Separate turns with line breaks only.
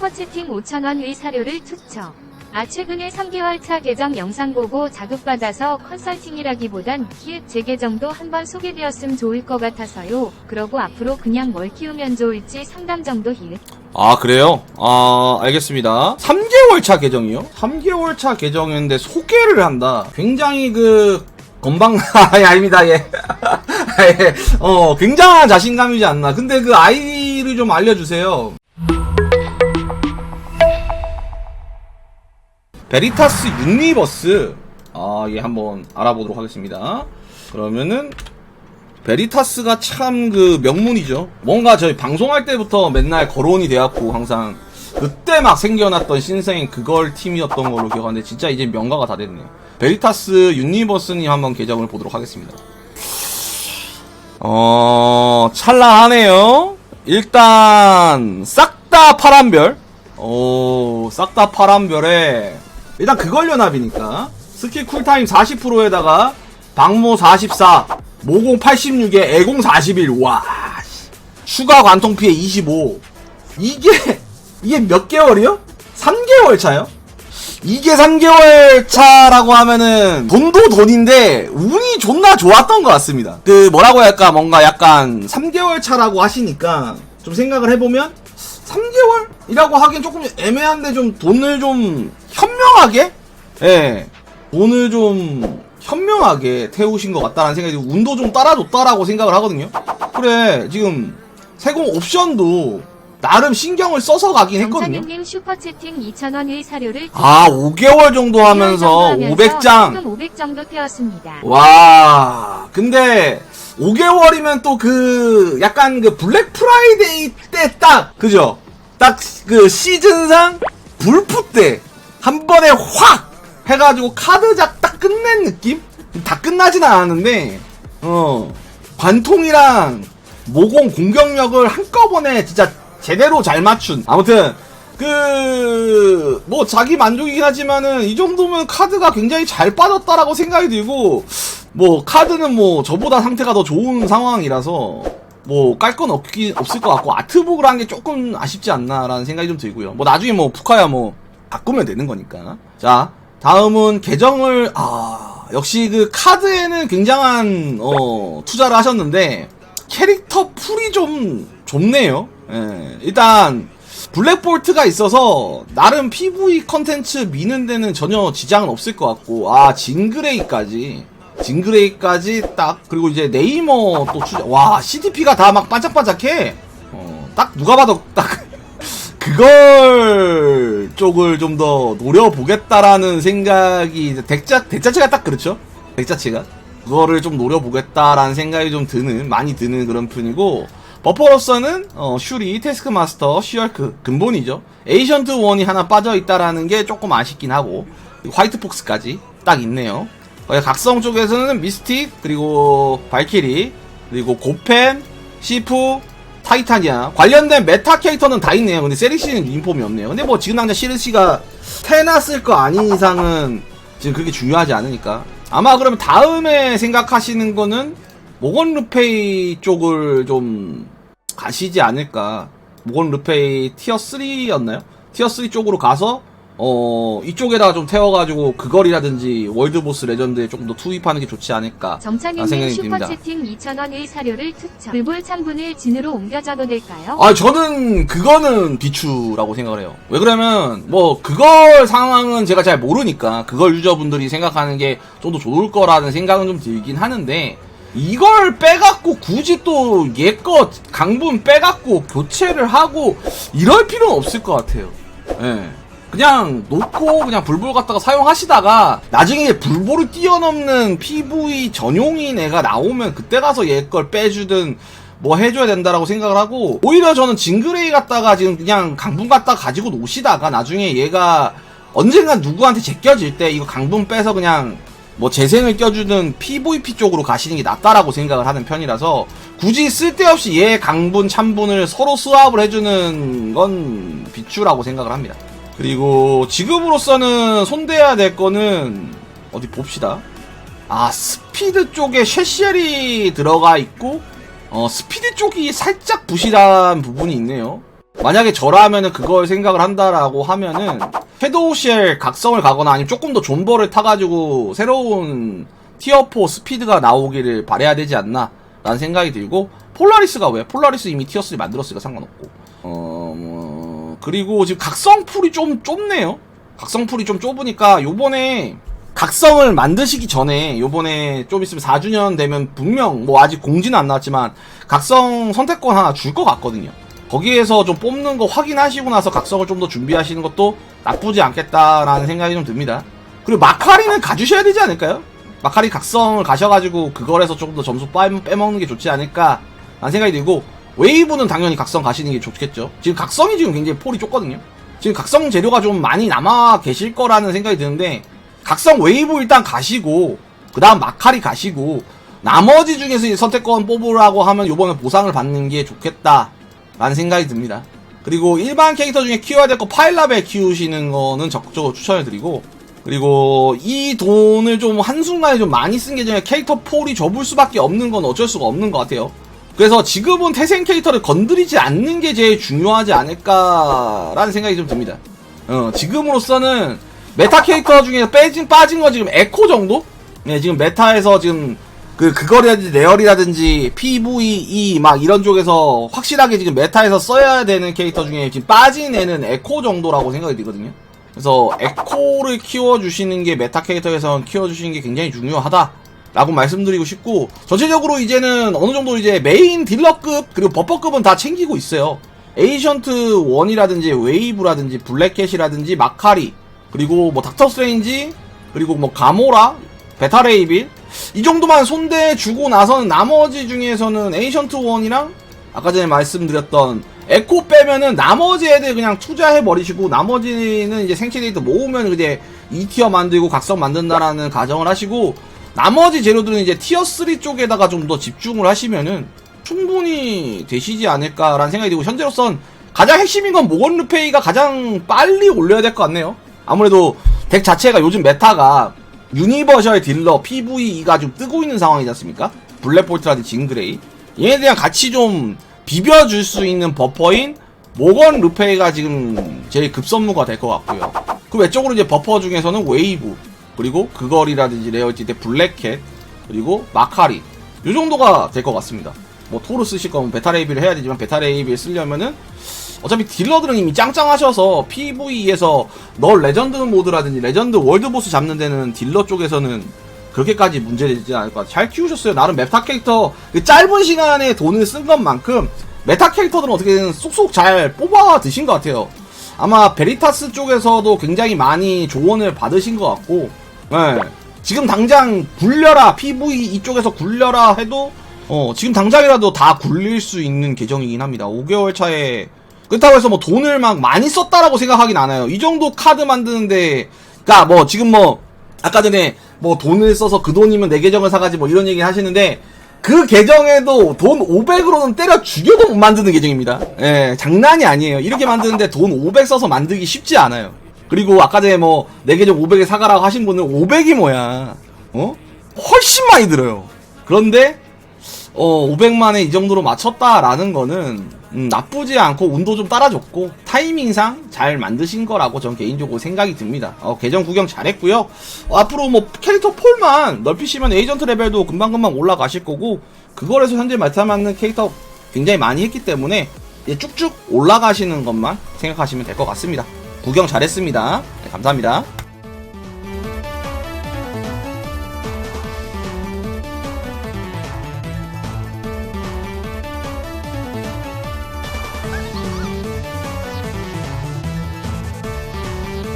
슈퍼채팅 5,000원 의 사료를 투척. 아 최근에 3개월차 계정 영상 보고 자극받아서 컨설팅이라기보단 키읔 제 계정도 한번 소개되었음 좋을 것 같아서요. 그러고 앞으로 그냥 뭘 키우면 좋을지 상담 정도 히읗.
아 그래요? 아 알겠습니다 3개월 차 계정이요? 3개월 차 계정인데 소개를 한다 굉장히 그 건방 아니 아닙니다 예. 예. 어 굉장한 자신감이지 않나 근데 그 아이디를 좀 알려주세요 베리타스 유니버스 아 예 한번 알아보도록 하겠습니다 그러면은 베리타스가 참 그 명문이죠. 뭔가 저희 방송할 때부터 맨날 거론이 되었고 항상 그때 막 생겨났던 신생 그걸 팀이었던 걸로 기억하는데 진짜 이제 명가가 다 됐네요. 베리타스 유니버스님 한번 계정을 보도록 하겠습니다. 어 찰나하네요. 일단 싹 다 파란별. 오 싹 다 파란별에 일단 그걸 연합이니까 스킬 쿨타임 40%에다가 방모 44, 모공 86에 애공 41. 와. 씨. 추가 관통 피해 25. 이게 이게 몇 개월이요? 3개월 차요? 이게 3개월 차라고 하면은 돈도 돈인데 운이 존나 좋았던 것 같습니다. 그 뭐라고 할까 뭔가 약간 3개월 차라고 하시니까 좀 생각을 해보면 3개월이라고 하기엔 조금 애매한데 좀 돈을 좀 현명하게 예 돈을 좀 현명하게 태우신 것 같다는 생각이 들고 운도 좀 따라줬다라고 생각을 하거든요. 그래 지금 세공 옵션도 나름 신경을 써서 가긴 했거든요.
슈퍼채팅 2,000원 의 사료를 투척.
아 5개월 정도 하면서 500장
500 정도 태웠습니다.
와 근데 5개월이면 또 그 약간 그 블랙 프라이데이 때 딱 그죠 딱 그 시즌상 불프 때 한 번에 확 해가지고 카드작 딱 끝낸 느낌 다 끝나진 않았는데 어 관통이랑 모공 공격력을 한꺼번에 진짜 제대로 잘 맞춘 아무튼 그, 뭐, 자기 만족이긴 하지만은, 이 정도면 카드가 굉장히 잘 빠졌다라고 생각이 들고, 뭐, 카드는 뭐, 저보다 상태가 더 좋은 상황이라서, 뭐, 깔 건 없기, 없을 것 같고, 아트북을 한 게 조금 아쉽지 않나라는 생각이 좀 들고요. 뭐, 나중에 뭐, 푸카야 뭐, 바꾸면 되는 거니까. 자, 다음은 계정을, 아, 역시 그 카드에는 굉장한, 어, 투자를 하셨는데, 캐릭터 풀이 좀 좁네요. 예, 일단 블랙볼트가 있어서 나름 PV 컨텐츠 미는 데는 전혀 지장은 없을 것 같고 아 징그레이까지 징그레이까지 딱 그리고 이제 네이머 또 추자 와 CDP가 다 막 반짝반짝해 어, 딱 누가 봐도 딱 그걸 쪽을 좀 더 노려보겠다라는 생각이 이제 덱, 자, 덱 자체가 딱 그렇죠? 덱 자체가? 그거를 좀 노려보겠다라는 생각이 좀 드는 많이 드는 그런 편이고 버퍼로서는 어, 슈리, 테스크마스터, 슈얼크 근본이죠. 에이션트 원이 하나 빠져 있다라는 게 조금 아쉽긴 하고 그리고 화이트 폭스까지 딱 있네요. 어, 각성 쪽에서는 미스틱 그리고 발키리 그리고 고펜, 시프, 타이타니아. 관련된 메타 캐릭터는 다 있네요. 근데 세리씨는 유니폼이 없네요. 근데 뭐 지금 당장 시르씨가 태어났을 거 아닌 이상은 지금 그렇게 중요하지 않으니까. 아마 그러면 다음에 생각하시는 거는 모건 루페이 쪽을 좀 가시지 않을까. 모건 루페이 티어 3였나요? 티어 3 쪽으로 가서 어 이쪽에다가 좀 태워가지고 그걸이라든지 월드보스 레전드에 조금 더 투입하는 게 좋지 않을까 생각이 듭니다.
슈퍼채팅 2,000원 의 사료를 투척. 불볼 창분을 진으로 옮겨줘도 될까요?
아 저는 그거는 비추라고 생각을 해요. 왜 그러면 뭐 그걸 상황은 제가 잘 모르니까 그걸 유저분들이 생각하는 게 좀 더 좋을 거라는 생각은 좀 들긴 하는데 이걸 빼갖고 굳이 또 얘것 강분 빼갖고 교체를 하고 이럴 필요는 없을 것 같아요. 예. 그냥 놓고 그냥 불볼 갖다가 사용하시다가 나중에 불볼을 뛰어넘는 PV 전용인 애가 나오면 그때 가서 얘 걸 빼주든 뭐 해줘야 된다라고 생각을 하고 오히려 저는 징그레이 갖다가 지금 그냥 강분 갖다가 가지고 노시다가 나중에 얘가 언젠간 누구한테 제껴질 때 이거 강분 빼서 그냥 뭐 재생을 껴주는 PVP 쪽으로 가시는 게 낫다라고 생각을 하는 편이라서 굳이 쓸데없이 얘 강분 참분을 서로 스왑을 해주는 건 비추라고 생각을 합니다. 그리고 지금으로서는 손대야 될 거는 어디 봅시다. 아 스피드 쪽에 쉐시엘이 들어가 있고 어 스피드 쪽이 살짝 부실한 부분이 있네요. 만약에 저라면은 그걸 생각을 한다라고 하면은 섀도우 쉘 각성을 가거나 아니면 조금 더 존버를 타가지고 새로운 티어4 스피드가 나오기를 바래야 되지 않나 라는 생각이 들고 폴라리스가 왜? 폴라리스 이미 티어3 만들었으니까 상관없고 어... 뭐... 그리고 지금 각성풀이 좀 좁네요 각성풀이 좀 좁으니까 요번에 각성을 만드시기 전에 요번에 좀 있으면 4주년 되면 분명 뭐 아직 공지는 안 나왔지만 각성 선택권 하나 줄 것 같거든요. 거기에서 좀 뽑는 거 확인하시고 나서 각성을 좀 더 준비하시는 것도 나쁘지 않겠다라는 생각이 좀 듭니다. 그리고 마카리는 가주셔야 되지 않을까요? 마카리 각성을 가셔가지고 그걸에서 조금 더 점수 빼- 빼먹는 게 좋지 않을까 라는 생각이 들고 웨이브는 당연히 각성 가시는 게 좋겠죠. 지금 각성이 지금 굉장히 폴이 좁거든요. 지금 각성 재료가 좀 많이 남아 계실 거라는 생각이 드는데 각성 웨이브 일단 가시고 그 다음 마카리 가시고 나머지 중에서 선택권 뽑으라고 하면 요번에 보상을 받는 게 좋겠다 라는 생각이 듭니다 그리고 일반 캐릭터 중에 키워야 될 거 파일라벨 키우시는 거는 적극적으로 추천을 드리고 그리고 이 돈을 좀 한순간에 좀 많이 쓴 계정에 캐릭터 폴이 접을 수밖에 없는 건 어쩔 수가 없는 것 같아요 그래서 지금은 태생 캐릭터를 건드리지 않는 게 제일 중요하지 않을까라는 생각이 좀 듭니다 어, 지금으로서는 메타 캐릭터 중에 빼진 빠진 거 지금 에코 정도? 네, 지금 메타에서 지금 그 그거라든지 레얼이라든지 PVE 막 이런 쪽에서 확실하게 지금 메타에서 써야 되는 캐릭터 중에 지금 빠진 애는 에코 정도라고 생각이 들거든요. 그래서 에코를 키워주시는 게 메타 캐릭터에선 키워주시는 게 굉장히 중요하다. 라고 말씀드리고 싶고 전체적으로 이제는 어느 정도 이제 메인 딜러급 그리고 버퍼급은 다 챙기고 있어요. 에이션트 1이라든지 웨이브라든지 블랙캣이라든지 마카리 그리고 뭐 닥터 스트레인지 그리고 뭐 가모라 베타레이빌 이 정도만 손대 주고 나서는 나머지 중에서는 에이션트 1이랑 아까 전에 말씀드렸던 에코 빼면은 나머지 애들 그냥 투자해 버리시고 나머지는 이제 생체 데이터 모으면 이제 2티어 만들고 각성 만든다라는 가정을 하시고 나머지 재료들은 이제 티어 3 쪽에다가 좀 더 집중을 하시면은 충분히 되시지 않을까라는 생각이 들고 현재로선 가장 핵심인 건 모건 루페이가 가장 빨리 올려야 될 것 같네요. 아무래도 덱 자체가 요즘 메타가 유니버셜 딜러 PVE가 좀 뜨고 있는 상황이지 않습니까? 블랙볼트라든지 징그레이 대한 같이 좀 비벼줄 수 있는 버퍼인 모건 루페이가 지금 제일 급선무가 될 것 같고요. 그 외적으로 이제 버퍼 중에서는 웨이브 그리고 그걸이라든지 레어티 때 블랙캣 그리고 마카리 요 정도가 될 것 같습니다. 뭐 토르 쓰실 거면 베타레이비를 해야 되지만 베타레이비를 쓰려면은 어차피 딜러들은 이미 짱짱하셔서 PVE에서 널 레전드 모드라든지 레전드 월드보스 잡는 데는 딜러 쪽에서는 그렇게까지 문제되지 않을 것 같아요. 잘 키우셨어요. 나름 메타 캐릭터 그 짧은 시간에 돈을 쓴 것만큼 메타 캐릭터들은 어떻게든 쏙쏙 잘 뽑아 드신 것 같아요. 아마 베리타스 쪽에서도 굉장히 많이 조언을 받으신 것 같고, 예. 지금 당장 굴려라 PV 이쪽에서 굴려라 해도 어, 지금 당장이라도 다 굴릴 수 있는 계정이긴 합니다. 5개월 차에 그렇다고 해서 뭐 돈을 막 많이 썼다라고 생각하긴 않아요. 이 정도 카드 만드는데, 그니까 뭐 지금 뭐 아까 전에 뭐 돈을 써서 그 돈이면 내 계정을 사가지 뭐 이런 얘기 하시는데 그 계정에도 돈 500으로는 때려 죽여도 못 만드는 계정입니다. 예, 장난이 아니에요. 이렇게 만드는데 돈 500 써서 만들기 쉽지 않아요. 그리고 아까 전에 뭐내 계정 500에 사가라고 하신 분은 500이 뭐야? 어? 훨씬 많이 들어요. 그런데 어, 500만에 이 정도로 맞췄다라는 거는 음, 나쁘지 않고 운도 좀 따라줬고 타이밍상 잘 만드신 거라고 전 개인적으로 생각이 듭니다. 어, 계정 구경 잘했고요. 어, 앞으로 뭐 캐릭터 폴만 넓히시면 에이전트 레벨도 금방금방 올라가실 거고 그거에서 현재 말타맞는 캐릭터 굉장히 많이 했기 때문에 쭉쭉 올라가시는 것만 생각하시면 될 것 같습니다. 구경 잘했습니다. 네, 감사합니다.